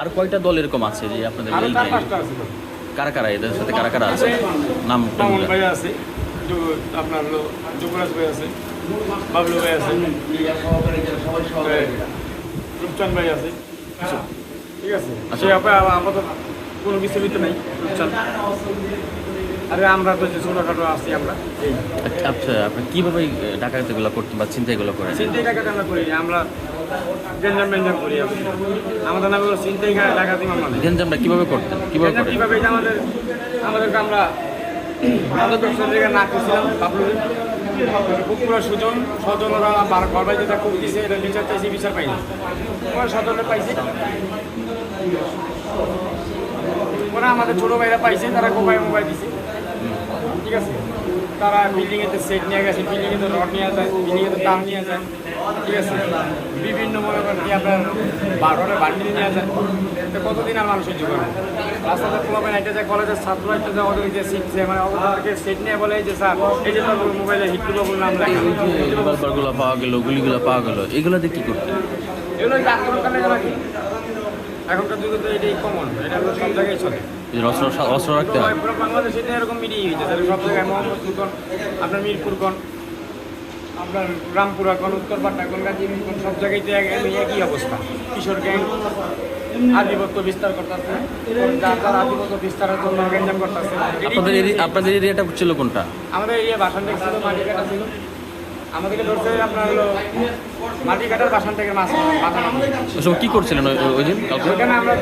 আর কয়টা দল এরকম আছে যে আপনাদের এই কারা কারা? এদের সাথে কারা কারা আছে? নাম মামুন ভাই আছে আপনার যুবরাজ ভাই আছে বাবলু ভাই আছে। এই, রূপচাঁদ ভাই আছে। ঠিক আছে? আচ্ছা। সে আমাদের কোনো বিচলিত নেই রূপচাঁদ। আরে আমরা তো যে ছোটোখাটো আছি আমরা। আচ্ছা আপনি কীভাবে ডাকাতিগুলো করতেন বা চিন্তাগুলো করেন? চিন্তাই টাকাতে আমরা করি? আমরা গেঞ্জাম করি। আমাদের নামে চিন্তাই গেঞ্জামটা কীভাবে করতেন? কীভাবে কীভাবে এটা আমাদের আমাদেরকে আমরা আমাদের ব্যবসার জায়গায় না করছিলাম সুজন ঘর বাড়িতে যা খুব দিছে এটা বিচার চাইছি বিচার পাইনি। ওরা স্বজনে পাইছে। ওরা আমাদের ছোটো ভাইরা পাইছে তারা মোবাইল মোবাইল দিছে। ঠিক আছে? তারা বিল্ডিংয়েতে সেট নিয়ে গেছে বিল্ডিংয়েতে রড নিয়ে যায় বিল্ডিংয়েতে দাম নিয়ে যায় ঠিক আছে? বিভিন্ন মনে করেন কি আপনার বারোটা বান্ডিল নিয়ে যায়। তো কতদিন আর মানুষ সহ্য করবে রাস্তাতে পোলাবেন এটা যায় কলেজের ছাত্র একটা যায় ওদের যে শিখছে মানে ওদেরকে সেট নিয়ে বলে যে স্যার এই যে তোর মোবাইলে হিটগুলো বললাম লেখা। পাওয়া গেল গুলিগুলো পাওয়া গেল এগুলো দিয়ে কি করতেন এগুলো এখনকার যুগে তো এটাই কমন এটা হলো সব জায়গায় চলে। এই অস্ত্র অস্ত্র রাখতে হয়। পুরো বাংলাদেশে তো এরকম মিডিয়া হয়েছে তাহলে সব জায়গায় মোহাম্মদপুর আপনার আপনার রামপুরা কোন উত্তরপাট্টা কোন কোন সব জায়গায় তো একই অবস্থা। কিশোর গ্যাং আধিপত্য বিস্তার করতেছে যার যার আধিপত্য বিস্তারের জন্য গ্যাঞ্জাম করতেছে। আপনাদের আপনাদের এরিয়াটা ছিল কোনটা? আমাদের এরিয়া বাসান ছিল মাটি কাটা ছিল। আমাদেরকে ধরছে আপনার হলো মাটি কাটার বাসান থেকে মাছ বাঁচানো কি করছিলেন ওই- দিন? আমরা